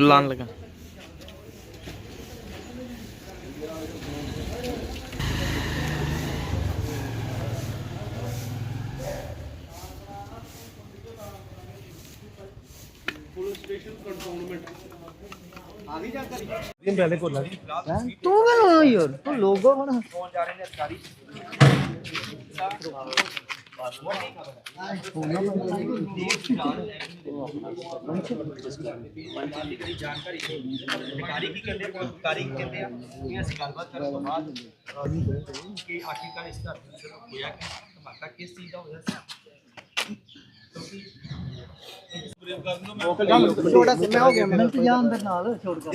ਲਾਣ ਲੱਗਾ ਤੂੰ ਕਹੋ ਯਾਰ ਤੂੰ ਲੋਗੋ ਹੁਣ ਅਧਿਕਾਰੀ ਕੀ ਕਹਿੰਦੇ ਆ ਅਧਿਕਾਰੀ ਕੀ ਕਹਿੰਦੇ ਆ ਇਹ ਅਸੀਂ ਗੱਲਬਾਤ ਕਰਨ ਤੋਂ ਬਾਅਦ ਕਿ ਆਖਿਰਕਾਰ ਇਸ ਦਾ ਹੋਇਆ ਕਿ ਧਮਾਕਾ ਕਿਸ ਚੀਜ਼ ਦਾ ਹੋਇਆ ਸੀ ਛੋਟਾ ਸਿਮਾ ਹੋ ਗਿਆ ਮੈਂ ਤੇ ਜਾ ਅੰਦਰ ਨਾਲ ਛੋੜ ਕਰ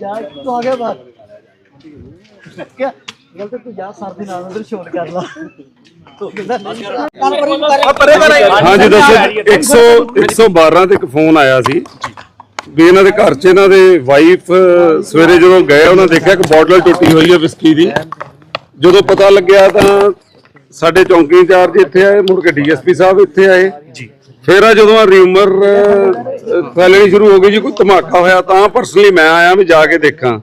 ਜਾ ਤੂੰ ਆ ਗਿਆ ਬਾਤ ਕਿਆ ਗਲਤ ਤੂੰ ਜਾ ਸਰ ਦੇ ਨਾਲ ਅੰਦਰ ਛੋੜ ਕਰ ਲਾ। ਤੂੰ ਕਹਿੰਦਾ ਨਹੀਂ ਹਾਂਜੀ ਦੱਸੋ 100 112 ਤੇ ਇੱਕ ਫੋਨ ਆਇਆ ਸੀ। ਵੀ ਇਹਨਾਂ ਦੇ ਘਰ 'ਚ ਇਹਨਾਂ ਦੇ ਵਾਈਫ ਸਵੇਰੇ ਜਦੋਂ ਗਏ ਉਹਨਾਂ ਦੇਖਿਆ ਕਿ ਬੋਟਲ ਟੁੱਟੀ ਹੋਈ ਹੈ ਵਿਸਕੀ ਦੀ। ਜਦੋਂ ਪਤਾ ਲੱਗਿਆ ਤਾਂ ਸਾਡੇ ਚੌਂਕੀ ਇੰਚਾਰਜ ਇੱਥੇ ਆਏ ਮੁੜ ਕੇ ਡੀਐਸਪੀ ਸਾਹਿਬ ਇੱਥੇ ਆਏ। ਜੀ। ਫਿਰ ਆ ਜਦੋਂ ਰਿਊਮਰ ਫੈਲਣੀ ਸ਼ੁਰੂ ਹੋ ਗਈ ਜੀ ਕੋਈ ਧਮਾਕਾ ਹੋਇਆ ਤਾਂ ਪਰਸਨਲੀ ਮੈਂ ਆਇਆ ਵੀ ਜਾ ਕੇ ਦੇਖਾਂ।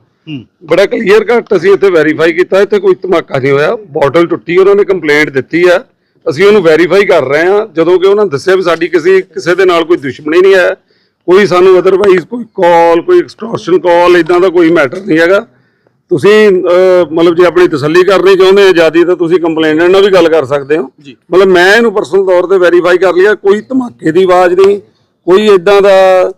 ਬੜਾ ਕਲੀਅਰ ਕੱਟ ਅਸੀਂ ਇੱਥੇ ਵੈਰੀਫਾਈ ਕੀਤਾ ਇੱਥੇ ਕੋਈ ਧਮਾਕਾ ਨਹੀਂ ਹੋਇਆ। ਬੋਟਲ ਟੁੱਟੀ ਉਹਨਾਂ ਨੇ ਕੰਪਲੇਂਟ ਦਿੱਤੀ ਆ। ਅਸੀਂ ਉਹਨੂੰ ਵੈਰੀਫਾਈ ਕਰ ਰਹੇ ਹਾਂ ਜਦੋਂ ਕਿ ਉਹਨਾਂ ਦੱਸਿਆ ਵੀ ਸਾਡੀ ਕਿਸੇ ਕਿਸੇ ਦੇ ਨਾਲ ਕੋਈ ਦੁਸ਼ਮਣੀ ਨਹੀਂ ਹੈ। ਕੋਈ ਸਾਨੂੰ ਅਦਰਵਾਈਜ਼ ਕੋਈ ਕਾਲ ਕੋਈ ਐਕਸਟੋਰਸ਼ਨ ਕਾਲ ਇਦਾਂ ਦਾ ਕੋਈ ਮੈਟਰ ਨਹੀਂ ਹੈਗਾ। ਤੁਸੀਂ ਮਤਲਬ ਜੇ ਆਪਣੀ ਤਸੱਲੀ ਕਰਨੀ ਚਾਹੁੰਦੇ ਹੋ ਆਜ਼ਾਦੀ ਤਾਂ ਤੁਸੀਂ ਕੰਪਲੇਨੈਂਟ ਨਾਲ ਵੀ ਗੱਲ ਕਰ ਸਕਦੇ ਹੋ। ਮਤਲਬ ਮੈਂ ਇਹਨੂੰ ਪਰਸਨਲ ਤੌਰ ਤੇ ਵੈਰੀਫਾਈ ਕਰ ਲਿਆ ਕੋਈ ਧਮਾਕੇ ਦੀ ਆਵਾਜ਼ ਨਹੀਂ ਕੋਈ ਇਦਾਂ ਦਾ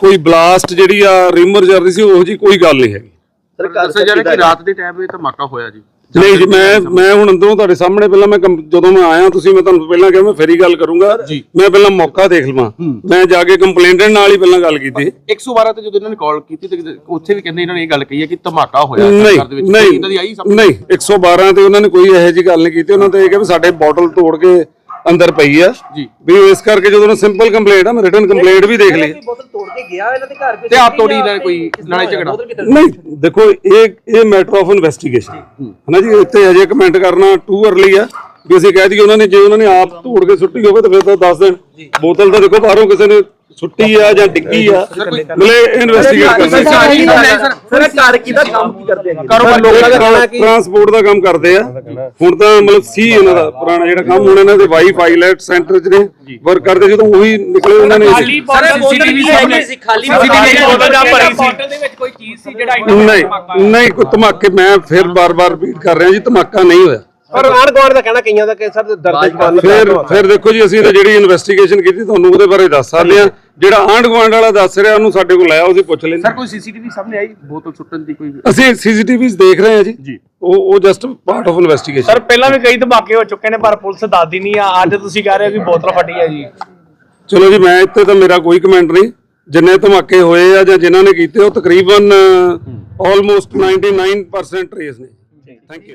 ਕੋਈ ਬਲਾਸਟ ਜਿਹੜੀ ਆ ਰਿਮਰ ਚੱਲ ਰਹੀ ਸੀ ਉਹੋ ਜੀ ਕੋਈ ਗੱਲ ਨਹੀਂ ਹੈਗੀ। ਦੱਸਿਆ ਜਾ ਰਿਹਾ ਕਿ ਰਾਤ ਦੇ ਟਾਈਮ ਇਹ ਧਮਾਕਾ ਹੋਇਆ ਜੀ। ਨਹੀਂ ਜੀ ਮੈਂ ਮੈਂ ਹੁਣ ਅੰਦਰੋਂ ਤੁਹਾਡੇ ਸਾਹਮਣੇ ਪਹਿਲਾਂ ਮੈਂ ਜਦੋਂ ਮੈਂ ਆਇਆ ਤੁਸੀਂ ਮੈਂ ਤੁਹਾਨੂੰ ਪਹਿਲਾਂ ਕਿਹਾ ਮੈਂ ਫੇਰੀ ਗੱਲ ਕਰੂੰਗਾ। ਮੈਂ ਪਹਿਲਾਂ ਮੌਕਾ ਦੇਖ ਲਵਾਂ। ਮੈਂ ਜਾ ਕੇ ਕੰਪਲੇਂਟੈਂਟ ਨਾਲ ਹੀ ਪਹਿਲਾਂ ਗੱਲ ਕੀਤੀ। 112 ਤੇ ਜਦੋਂ ਇਹਨਾਂ ਨੇ ਕਾਲ ਕੀਤੀ ਤੇ ਉੱਥੇ ਵੀ ਕਹਿੰਦੇ ਇਹਨਾਂ ਨੇ ਇਹ ਗੱਲ ਕਹੀ ਹੈ ਕਿ ਧਮਾਕਾ ਹੋਇਆ ਘਰ ਦੇ ਵਿੱਚ। ਨਹੀਂ ਇਹਨਾਂ ਦੀ ਆਈ ਸਭ ਨਹੀਂ 112 ਤੇ ਉਹਨਾਂ ਨੇ ਕੋਈ ਇਹੋ ਜਿਹੀ ਗੱਲ ਨਹੀਂ ਕੀਤੀ। ਉਹਨਾਂ ਤੇ ਇਹ ਕਿ ਸਾਡੇ ਬੋਟਲ ਤੋੜ ਕੇ ਅੰਦਰ ਪਈ ਆ। ਜੀ। ਵੀ ਇਸ ਕਰਕੇ ਜਦੋਂ ਉਹਨਾਂ ਸਿੰਪਲ ਕੰਪਲੇਂਟ ਆ ਮੈਂ ਰਿਟਨ ਕੰਪਲੇਂਟ ਵੀ ਦੇਖ ਲਈ। ਬੋਤਲ ਤੋੜ ਕੇ ਗਿਆ ਇਹਨਾਂ ਦੇ ਘਰ ਤੇ ਆਪ ਤੋੜੀ ਨੇ ਕੋਈ ਲੜਾਈ ਝਗੜਾ? ਨਹੀਂ ਦੇਖੋ ਇਹ ਇਹ ਮੈਟਰ ਆਫ ਇਨਵੈਸਟੀਗੇਸ਼ਨ ਹਨਾ ਜੀ ਇੱਥੇ ਅਜੇ ਕਮੈਂਟ ਕਰਨਾ ਟੂ ਅਰਲੀ ਆ। ਵੀ ਅਸੀਂ ਕਹਿ ਦਈਏ ਉਹਨਾਂ ਨੇ ਜੇ ਉਹਨਾਂ ਨੇ ਆਪ ਤੋੜ ਕੇ ਸੁੱਟੀ ਹੋਵੇ ਤਾਂ ਫਿਰ ਤਾਂ ਦੱਸ ਦੇਣ ਬੋਤਲ ਤਾਂ ਦੇਖੋ ਬਾਹਰੋਂ ਕਿਸੇ ਨੇ ਸੁੱਟੀ ਆ ਜਾਂ ਡਿੱਗੀ ਆ ਮਤਲਬ ਇਨਵੈਸਟੀਗੇਟ ਕਰਨਾ ਸਰ ਘਰ ਕਿਹਦਾ ਕੰਮ ਕੀ ਕਰਦੇ ਆ ਕਾਰੋਬਾਰ ਲੋਕਾਂ ਦਾ ਕਹਿਣਾ ਕਿ ਟਰਾਂਸਪੋਰਟ ਦਾ ਕੰਮ ਕਰਦੇ ਆ। ਹੁਣ ਤਾਂ ਮਤਲਬ ਸੀ ਇਹਨਾਂ ਦਾ ਪੁਰਾਣਾ ਜਿਹੜਾ ਕੰਮ ਹੁਣ ਇਹਨਾਂ ਦੇ ਵਾਈ ਪਾਇਲਟ ਸੈਂਟਰ 'ਚ ਨੇ ਵਰਕ ਕਰਦੇ ਜਦੋਂ ਉਹੀ ਨਿਕਲੇ ਉਹਨਾਂ ਨੇ। ਸਰ ਸੀਸੀਟੀਵੀ ਸੀ ਖਾਲੀ ਬੋਤਲ ਦਾ ਦੇ ਵਿੱਚ ਕੋਈ ਚੀਜ਼ ਸੀ ਜਿਹੜਾ ਨਹੀਂ ਨਹੀਂ ਕੋਈ ਧਮਾਕੇ ਮੈਂ ਫਿਰ ਬਾਰ-ਬਾਰ ਰਿਪੀਟ ਕਰ ਰਿਹਾ ਜੀ ਧਮਾਕਾ ਨਹੀਂ ਹੋਇਆ। ਪਰ ਆਣ ਗਵਾਰ ਦਾ ਕਹਿਣਾ ਕਈਆਂ ਦਾ ਕਿ ਸਰ ਦਰਦ ਗੱਲ ਫਿਰ ਫਿਰ ਦੇਖੋ ਜੀ ਅਸੀਂ ਤਾਂ ਜਿਹੜੀ ਇਨਵੈਸਟੀਗੇਸ਼ਨ ਕੀਤੀ ਤੁਹਾਨੂੰ ਉਹਦੇ ਬਾਰੇ ਦੱਸ ਸਕਦੇ ਆ ਜਿਹੜਾ ਆਂਢ ਗੁਆਂਢ ਵਾਲਾ ਦੱਸ ਰਿਹਾ ਉਹਨੂੰ ਸਾਡੇ ਕੋਲ ਆਇਆ ਉਹਦੀ ਪੁੱਛ ਲੈਂਦੇ ਸਰ ਕੋਈ ਸੀਸੀਟੀਵੀ ਸਾਹਮਣੇ ਆਈ? ਬੋਤਲ ਸੁੱਟਣ ਦੀ ਕੋਈ ਅਸੀਂ ਸੀਸੀਟੀਵੀਜ਼ ਦੇਖ ਰਹੇ ਹਾਂ ਜੀ। ਉਹ ਉਹ just part of investigation sir ਪਹਿਲਾਂ ਵੀ ਕਈ ਧਮਾਕੇ ਹੋ ਚੁੱਕੇ ਨੇ ਪਰ ਪੁਲਿਸ ਦੱਸਦੀ ਨਹੀਂ ਆ। ਅੱਜ ਤੁਸੀਂ ਕਹਿ ਰਹੇ ਹੋ ਕਿ ਬੋਤਲ ਫਟੀ ਹੈ ਜੀ। ਚਲੋ ਜੀ ਮੈਂ ਇੱਥੇ ਤਾਂ ਮੇਰਾ ਕੋਈ ਕਮੈਂਟ ਨਹੀਂ। ਜਿੰਨੇ ਧਮਾਕੇ ਹੋਏ ਆ ਜਾਂ ਜਿਨ੍ਹਾਂ ਨੇ ਕੀਤੇ ਉਹ ਤਕਰੀਬਨ ਆਲਮੋਸਟ 99% ਟ੍ਰੇਸ ਨੇ। Thank you